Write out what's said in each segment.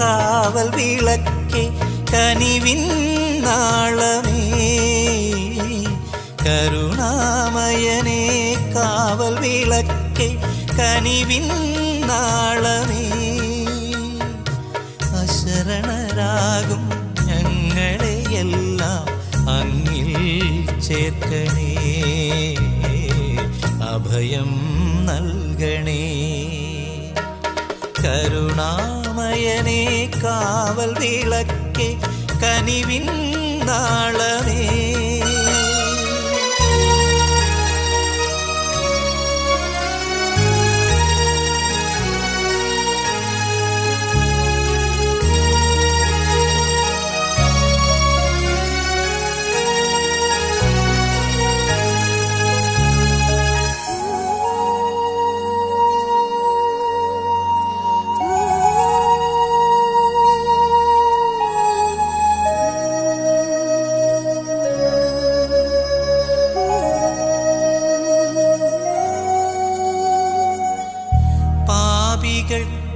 കാവൽ വിളക്കേ കനിവിൻ നാളമേ. കരുണാമയനേ കാവൽ വിളക്കേ കനിവിൻ നാളമേ. അശരണരാകും ഞങ്ങളെയെല്ലാം അങ്ങിൽ ചേർക്കണേ. അഭയം നൽകണേ. കരുണാമയനേ കാവൽ വിളക്കെ കനിവിൻ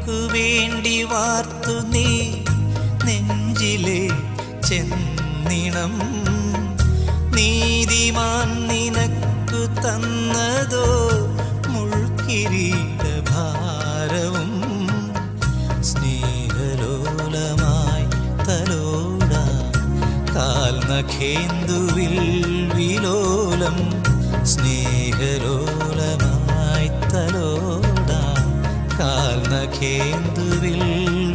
പാപികൾക്കു വേണ്ടി വാർത്തു നീ. നെഞ്ചിലെ ചെന്നിണം നീതിമാൻ നിനക്കു തന്നതോ? മുൾക്കിരീട ഭാരവും സ്നേഹലോലമായി തലോട. കാൽനഖേന്ദുവിൽ വിലോലം സ്നേഹലോലമായി കാൽനഖേന്ദുവിൽ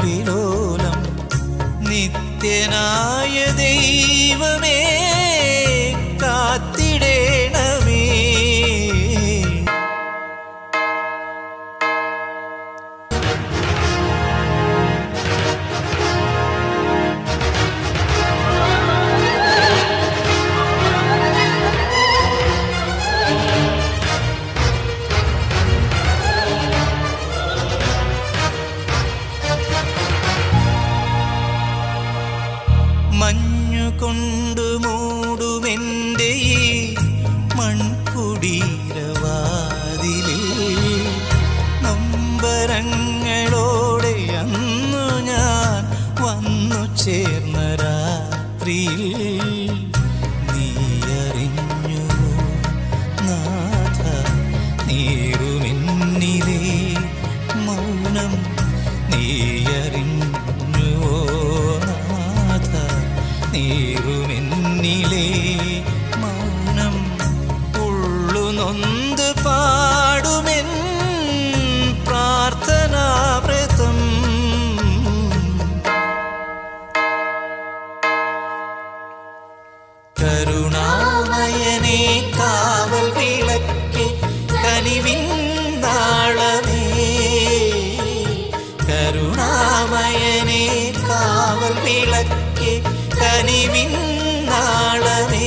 വിലോലം നിത്യനായ ദൈവമേ. മൂടുമെന്റെ ഈ മൺകുടീരവാതിലിൽ നമ്പരങ്ങളോടെ അന്നു ഞാൻ വന്നു ചേർന്ന രാത്രിയിൽ നീയറിഞ്ഞു നാഥ നീറുമെന്നിലേ മൗനം നീയറിഞ്ഞുവോ കരുണാമയനേ കാവൽ വിളക്കേ കനിവിൻ നാളമേ കരുണാമയനേ കാവൽ വിളക്കേ കനിവിൻ നാളമേ അശരണ